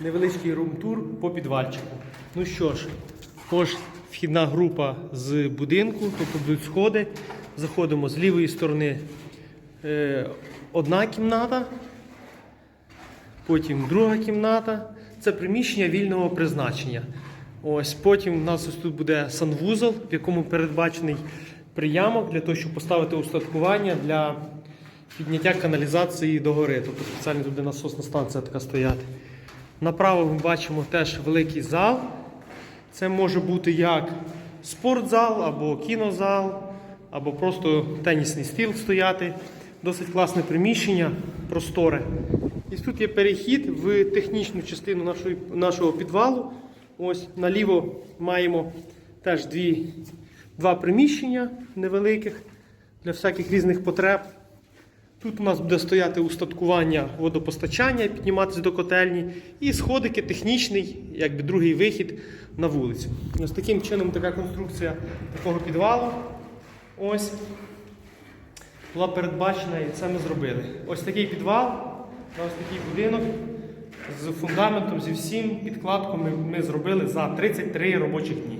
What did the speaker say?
Невеличкий румтур по підвальчику. Ну що ж, ось вхідна група з будинку, тобто будуть сходи. Заходимо з лівої сторони е, одна кімната, потім друга кімната. Це приміщення вільного призначення. Ось потім у нас ось тут буде санвузол, в якому передбачений приямок для того, щоб поставити устаткування для підняття каналізації догори. Тобто спеціально туди насосна станція така стояти. Направо ми бачимо теж великий зал. Це може бути як спортзал або кінозал, або просто тенісний стіл стояти. Досить класне приміщення, просторе. І тут є перехід в технічну частину нашої, нашого підвалу. Ось наліво маємо теж дві, два приміщення невеликих для всяких різних потреб. Тут у нас буде стояти устаткування водопостачання, підніматися до котельні, і сходики технічний, якби другий вихід на вулицю. Ось таким чином така конструкція такого підвалу. Ось була передбачена і це ми зробили. Ось такий підвал, ось такий будинок з фундаментом, зі всім підкладком ми, зробили за 33 робочих дні.